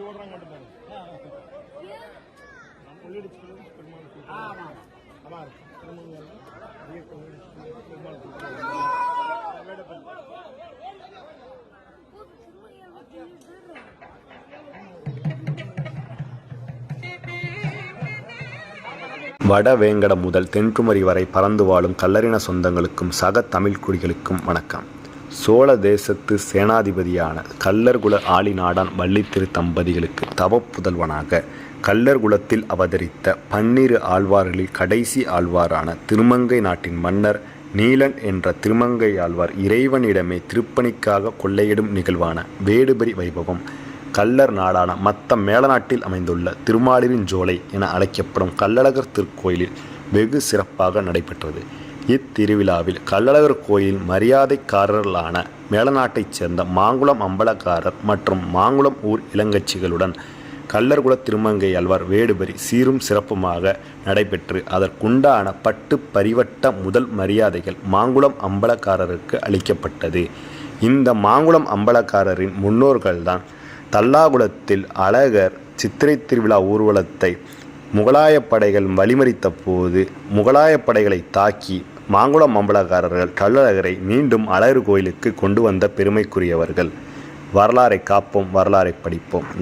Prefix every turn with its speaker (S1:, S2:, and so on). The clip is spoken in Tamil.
S1: ஓடுறாங்க மட்டும் பாருங்க பெருமாள் கூட்டம். ஆமா பெருமாள்
S2: வடவேங்கடம் முதல் தென்குமரி வரை பறந்து வாழும் கல்லறின சொந்தங்களுக்கும் சக தமிழ் குடிகளுக்கும் வணக்கம். சோழ தேசத்து சேனாதிபதியான கல்லர்குல ஆளிநாடான் வள்ளித்திரு தம்பதிகளுக்கு தவப்புதல்வனாக கல்லர்குலத்தில் அவதரித்த பன்னிரு ஆழ்வார்களில் கடைசி ஆழ்வாரான திருமங்கை நாட்டின் மன்னர் நீலன் என்ற திருமங்கை ஆழ்வார் இறைவனிடமே திருப்பணிக்காக கொள்ளையிடும் நிகழ்வான வேடுபரி வைபவம் கல்லர் நாடான மத்த மேலநாட்டில் அமைந்துள்ள திருமாலிருஞ்சோலை என அழைக்கப்படும் கள்ளழகர் திருக்கோயிலில் வெகு சிறப்பாக நடைபெற்றது. இத்திருவிழாவில் கள்ளழகர் கோயில் மரியாதைக்காரர்களான மேலநாட்டைச் சேர்ந்த மாங்குளம் அம்பலக்காரர் மற்றும் மாங்குளம் ஊர் இளங்கட்சிகளுடன் கல்லர்குல திருமங்கை அல்வார் வேடுபரி சீரும் சிறப்புமாக நடைபெற்று அதற்குண்டான பட்டு பரிவட்ட முதல் மரியாதைகள் மாங்குளம் அம்பலக்காரருக்கு அளிக்கப்பட்டது. இந்த மாங்குளம் அம்பலக்காரரின் முன்னோர்கள்தான் தல்லாகுளத்தில் அழகர் சித்திரை திருவிழா ஊர்வலத்தை முகலாய படைகள் வழிமறித்த போது முகலாய படைகளை தாக்கி மாங்குளம் அம்பலக்காரர்கள் கள்ளழகரை மீண்டும் அழகர் கோயிலுக்கு கொண்டு வந்த பெருமைக்குரியவர்கள். வரலாறை காப்போம் வரலாறை படிப்போம்.